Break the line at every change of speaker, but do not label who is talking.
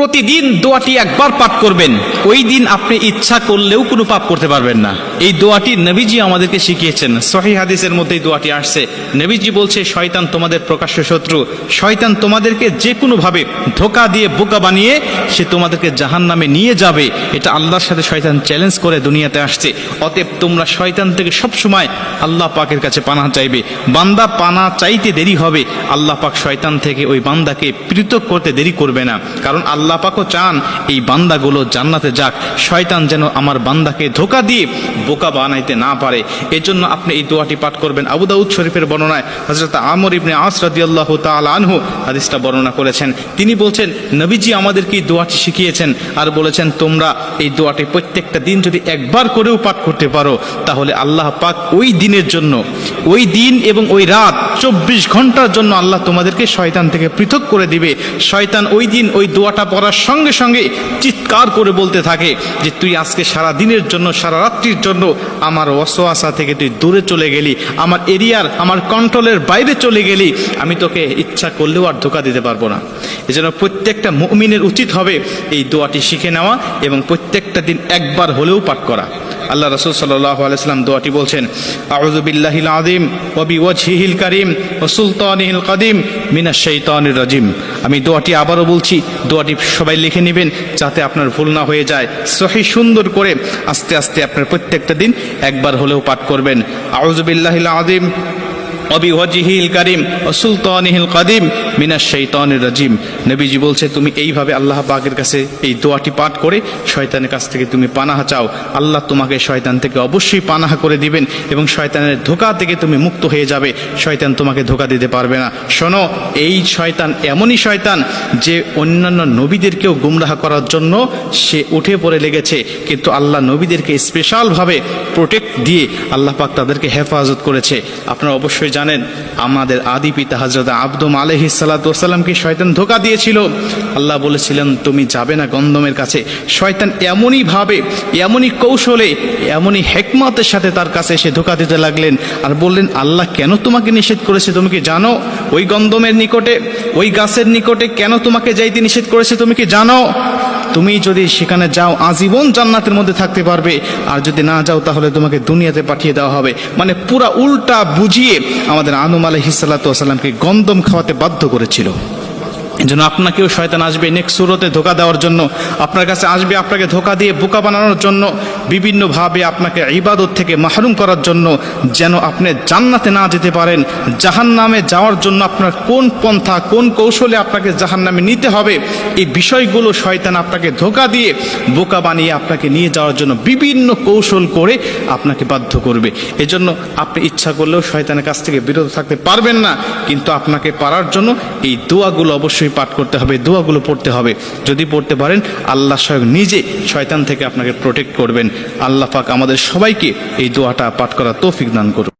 প্রতিদিন দোয়াটি একবার পাঠ করবেন। ওই দিন আপনি ইচ্ছা করলেও কোনো পাপ করতে পারবেন না। এই দোয়াটি নবীজি আমাদেরকে শিখিয়েছেন। সহি হাদিসের মধ্যে এই দোয়াটি আসছে। নবীজি বলছে, শয়তান তোমাদের প্রকাশ্য শত্রু। শয়তান তোমাদেরকে যে কোনোভাবে ধোকা দিয়ে বোকা বানিয়ে সে তোমাদেরকে জাহান নামে নিয়ে যাবে। এটা আল্লাহর সাথে শয়তান চ্যালেঞ্জ করে দুনিয়াতে আসছে। অতএব তোমরা শয়তান থেকে সবসময় আল্লাহ পাকের কাছে পানা চাইবে। বান্দা পানা চাইতে দেরি হবে। আল্লাহ পাক শয়তান থেকে ওই বান্দাকে পৃথক করতে দেরি করবে না। কারণ আল্লাহ পাকও চান এই বান্দাগুলো জান্নাতে যাক। শয়তান যেন আমার বান্দাকে ধোকা দিয়ে বোকা বানাইতে না পারে। এজন্য আপনি এই দোয়াটি পাঠ করবেন। আবু দাউদ শরীফের বর্ণনায় হজরত আমর ইবনে আস রাদিয়াল্লাহু তাআলা আনহু হাদিসটা বর্ণনা করেছেন। তিনি বলছেন, নবীজি আমাদেরকে এই দোয়াটি শিখিয়েছেন? আর বলেছেন, তোমরা এই দোয়াটি প্রত্যেকটা দিন যদি একবার করেও পাঠ করতে পারো, তাহলে আল্লাহ পাক ওই দিনের জন্য, ওই দিন এবং ওই রাত চব্বিশ ঘণ্টার জন্য আল্লাহ তোমাদেরকে শয়তান থেকে পৃথক করে দিবে। শয়তান ওই দিন ওই দোয়াটা পড়ার সঙ্গে সঙ্গে চিৎকার করে বলতে থাকে যে, তুই আজকে সারা দিনের জন্য, সারা রাত্রির জন্য আমার ওয়াসোয়াসা থেকে তুই দূরে চলে গেলি, আমার এরিয়ার, আমার কন্ট্রোলের বাইরে চলে গেলি, আমি তোকে ইচ্ছা করলেও আর ধোকা দিতে পারব না। এজন্য প্রত্যেকটা মুমিনের উচিত হবে এই দোয়াটি শিখে নেওয়া এবং প্রত্যেকটা দিন একবার হলেও পাঠ করা। আল্লাহ রসুল আলাইসাল্লাম দোয়াটি বলছেন আউজুবিল্লাহিল আদিম ওবি ওয়াজহিল করিম ও সুলতানিহিল কাদিম মিনা শৈতানির রাজিম। আমি দোয়াটি আবারও বলছি, দোয়াটি সবাই লিখে নেবেন যাতে আপনার ভুল না হয়ে যায়। সহি সুন্দর করে আস্তে আস্তে আপনার প্রত্যেকটা দিন একবার হলেও পাঠ করবেন। আউজুবিল্লাহিল আদিম অবি ওয়াজিহিল কারিম ও সুলতানিহিল কাদিম মিনাশ শৈতানির রাজিম। নবীজি বলছে, তুমি এইভাবে আল্লাহ পাকের কাছে এই দোয়াটি পাঠ করে শয়তানের কাছ থেকে তুমি পানাহা চাও। আল্লাহ তোমাকে শয়তান থেকে অবশ্যই পানাহা করে দিবেন এবং শয়তানের ধোকা থেকে তুমি মুক্ত হয়ে যাবে। শয়তান তোমাকে ধোকা দিতে পারবে না। শোনো, এই শয়তান এমনই শয়তান যে অন্যান্য নবীদেরকেও গুমরাহ করার জন্য সে উঠে পড়ে লেগেছে। কিন্তু আল্লাহ নবীদেরকে স্পেশালভাবে প্রোটেক্ট দিয়ে আল্লাহ পাক তাদেরকে হেফাজত করেছে। আপনারা অবশ্যই জানেন, আমাদের আদি পিতা হজরত আব্দুম আলহি সাল্লাতামকে শয়তান ধোকা দিয়েছিল। আল্লাহ বলেছিলেন, তুমি যাবে না গন্ধমের কাছে। শয়তান এমনই ভাবে, এমনই কৌশলে, এমনই হেকমতের সাথে তার কাছে এসে ধোকা দিতে লাগলেন আর বললেন, আল্লাহ কেন তোমাকে নিষেধ করেছে তুমি কি জানো? ওই গন্ধমের নিকটে, ওই গাছের নিকটে কেন তোমাকে যাইতে নিষেধ করেছে তুমি কি জানো? তুমি যদি সেখানে যাও, আজীবন জান্নাতের মধ্যে থাকতে পারবে। আর যদি না যাও, তাহলে তোমাকে দুনিয়াতে পাঠিয়ে দেওয়া হবে। মানে পুরা উল্টা বুঝিয়ে আমাদের আনুম আলহিসাল্লাতামকে গন্দম খাওয়াতে বাধ্য করেছিল। যেন আপনাকেও শয়তান আসবে নেক্সট সুরতে ধোকা দেওয়ার জন্য, আপনার কাছে আসবে আপনাকে ধোকা দিয়ে বোকা বানানোর জন্য, বিভিন্নভাবে আপনাকে ইবাদত থেকে মাহরুম করার জন্য যেন আপনি জান্নাতে না যেতে পারেন। জাহান নামে যাওয়ার জন্য আপনার কোন পন্থা, কোন কৌশলে আপনাকে জাহান নামে নিতে হবে, এই বিষয়গুলো শয়তান আপনাকে ধোকা দিয়ে বোকা বানিয়ে আপনাকে নিয়ে যাওয়ার জন্য বিভিন্ন কৌশল করে আপনাকে বাধ্য করবে। এজন্য আপনি ইচ্ছা করলেও শয়তানের কাছ থেকে বিরত থাকতে পারবেন না, কিন্তু আপনাকে পারার জন্য এই দোয়াগুলো অবশ্যই পাঠ করতে হবে, দোয়াগুলো পড়তে হবে। যদি পড়তে পারেন, আল্লাহ স্বয়ং নিজে শয়তান থেকে আপনাকে প্রোটেক্ট করবেন। আল্লাহ পাক আমাদের সবাইকে এই দোয়াটা পাঠ করার তৌফিক দান করুন